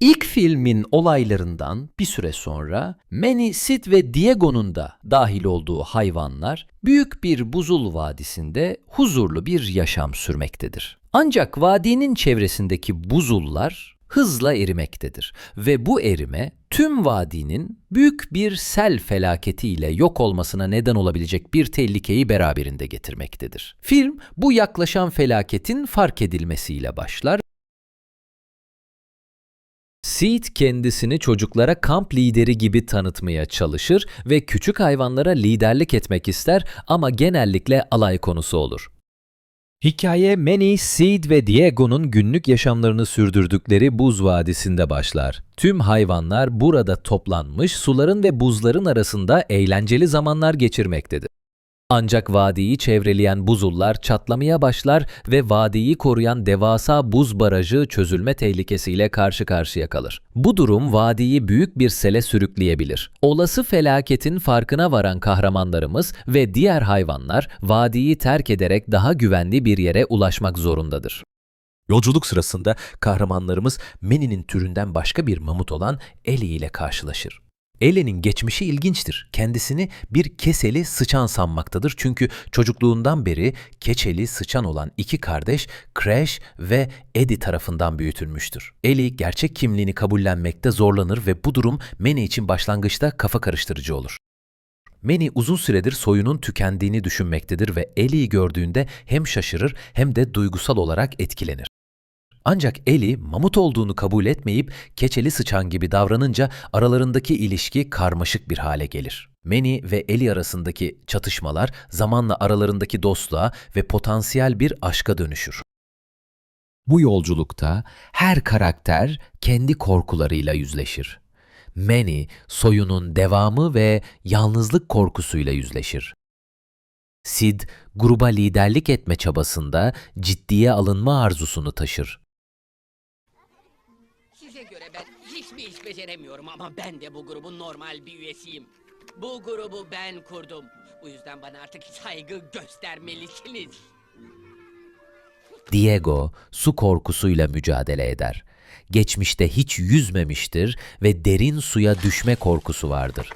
İlk filmin olaylarından bir süre sonra Manny, Sid ve Diego'nun da dahil olduğu hayvanlar büyük bir buzul vadisinde huzurlu bir yaşam sürmektedir. Ancak vadinin çevresindeki buzullar hızla erimektedir ve bu erime tüm vadinin büyük bir sel felaketiyle yok olmasına neden olabilecek bir tehlikeyi beraberinde getirmektedir. Film bu yaklaşan felaketin fark edilmesiyle başlar Sid kendisini çocuklara kamp lideri gibi tanıtmaya çalışır ve küçük hayvanlara liderlik etmek ister ama genellikle alay konusu olur. Hikaye Manny, Sid ve Diego'nun günlük yaşamlarını sürdürdükleri buz vadisinde başlar. Tüm hayvanlar burada toplanmış suların ve buzların arasında eğlenceli zamanlar geçirmektedir. Ancak vadiyi çevreleyen buzullar çatlamaya başlar ve vadiyi koruyan devasa buz barajı çözülme tehlikesiyle karşı karşıya kalır. Bu durum vadiyi büyük bir sele sürükleyebilir. Olası felaketin farkına varan kahramanlarımız ve diğer hayvanlar vadiyi terk ederek daha güvenli bir yere ulaşmak zorundadır. Yolculuk sırasında kahramanlarımız Manny'nin türünden başka bir mamut olan Ellie ile karşılaşır. Ellie'nin geçmişi ilginçtir. Kendisini bir keseli sıçan sanmaktadır çünkü çocukluğundan beri keçeli sıçan olan iki kardeş Crash ve Eddie tarafından büyütülmüştür. Ellie gerçek kimliğini kabullenmekte zorlanır ve bu durum Manny için başlangıçta kafa karıştırıcı olur. Manny uzun süredir soyunun tükendiğini düşünmektedir ve Ellie'yi gördüğünde hem şaşırır hem de duygusal olarak etkilenir. Ancak Eli mamut olduğunu kabul etmeyip keçeli sıçan gibi davranınca aralarındaki ilişki karmaşık bir hale gelir. Manny ve Eli arasındaki çatışmalar zamanla aralarındaki dostluğa ve potansiyel bir aşka dönüşür. Bu yolculukta her karakter kendi korkularıyla yüzleşir. Manny soyunun devamı ve yalnızlık korkusuyla yüzleşir. Sid, gruba liderlik etme çabasında ciddiye alınma arzusunu taşır. Hiçbir iş beceremiyorum ama ben de bu grubun normal bir üyesiyim. Bu grubu ben kurdum. Bu yüzden bana artık saygı göstermelisiniz. Diego su korkusuyla mücadele eder. Geçmişte hiç yüzmemiştir ve derin suya düşme korkusu vardır.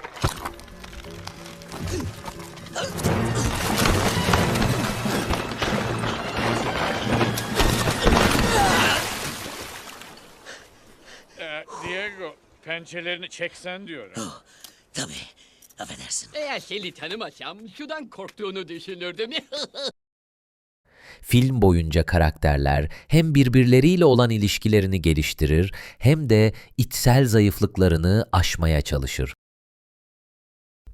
Pençelerini çeksen diyorum. Tabii. Affedersin. Eğer seni tanımasam şudan korktuğunu düşünürdüm. Film boyunca karakterler hem birbirleriyle olan ilişkilerini geliştirir hem de içsel zayıflıklarını aşmaya çalışır.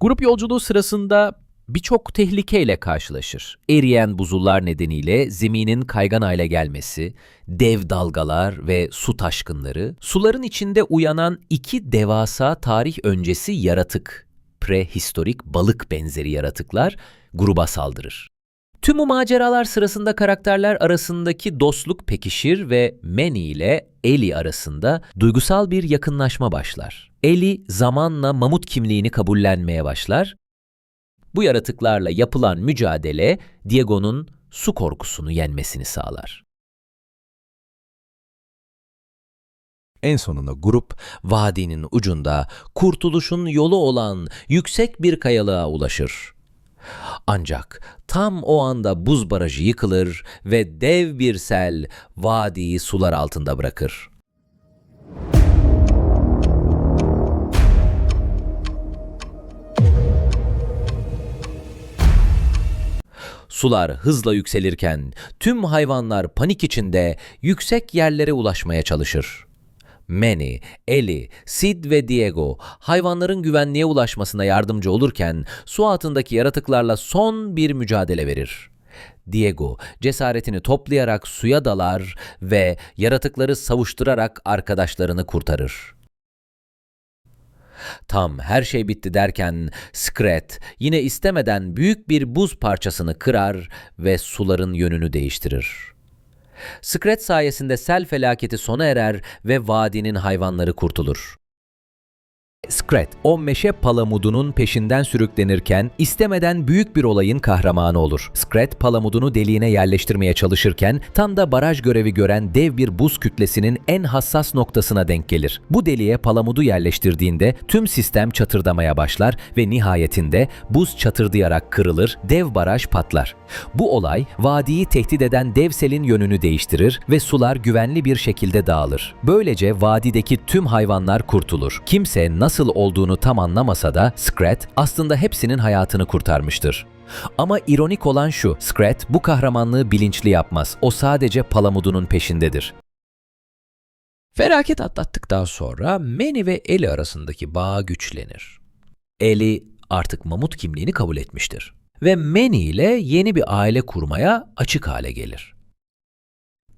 Grup yolculuğu sırasında birçok tehlikeyle karşılaşır. Eriyen buzullar nedeniyle zeminin kaygan hale gelmesi, dev dalgalar ve su taşkınları, suların içinde uyanan iki devasa tarih öncesi yaratık, prehistorik balık benzeri yaratıklar gruba saldırır. Tüm bu maceralar sırasında karakterler arasındaki dostluk pekişir ve Manny ile Ellie arasında duygusal bir yakınlaşma başlar. Ellie zamanla mamut kimliğini kabullenmeye başlar. Bu yaratıklarla yapılan mücadele Diego'nun su korkusunu yenmesini sağlar. En sonunda grup vadinin ucunda kurtuluşun yolu olan yüksek bir kayalığa ulaşır. Ancak tam o anda buz barajı yıkılır ve dev bir sel vadiyi sular altında bırakır. Sular hızla yükselirken tüm hayvanlar panik içinde yüksek yerlere ulaşmaya çalışır. Manny, Ellie, Sid ve Diego hayvanların güvenliğe ulaşmasına yardımcı olurken su altındaki yaratıklarla son bir mücadele verir. Diego cesaretini toplayarak suya dalar ve yaratıkları savuşturarak arkadaşlarını kurtarır. Tam her şey bitti derken Skret yine istemeden büyük bir buz parçasını kırar ve suların yönünü değiştirir. Skret sayesinde sel felaketi sona erer ve vadinin hayvanları kurtulur. Scrat, o meşe palamudunun peşinden sürüklenirken istemeden büyük bir olayın kahramanı olur. Scrat, palamudunu deliğine yerleştirmeye çalışırken tam da baraj görevi gören dev bir buz kütlesinin en hassas noktasına denk gelir. Bu deliğe palamudu yerleştirdiğinde tüm sistem çatırdamaya başlar ve nihayetinde buz çatırdayarak kırılır, dev baraj patlar. Bu olay vadiyi tehdit eden dev selin yönünü değiştirir ve sular güvenli bir şekilde dağılır. Böylece vadideki tüm hayvanlar kurtulur. Kimse nasıl olduğunu tam anlamasa da Scrat aslında hepsinin hayatını kurtarmıştır. Ama ironik olan şu, Scrat bu kahramanlığı bilinçli yapmaz. O sadece palamudunun peşindedir. Felaket atlattıktan sonra Manny ve Ellie arasındaki bağ güçlenir. Ellie artık mamut kimliğini kabul etmiştir ve Manny ile yeni bir aile kurmaya açık hale gelir.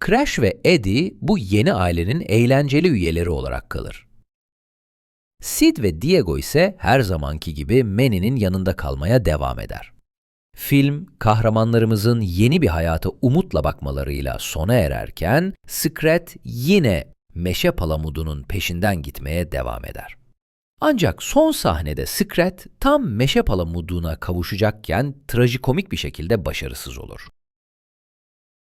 Crash ve Eddie bu yeni ailenin eğlenceli üyeleri olarak kalır. Sid ve Diego ise her zamanki gibi Manny'nin yanında kalmaya devam eder. Film, kahramanlarımızın yeni bir hayata umutla bakmalarıyla sona ererken, Scrat yine meşe palamudunun peşinden gitmeye devam eder. Ancak son sahnede Scrat tam meşe palamuduna kavuşacakken trajikomik bir şekilde başarısız olur.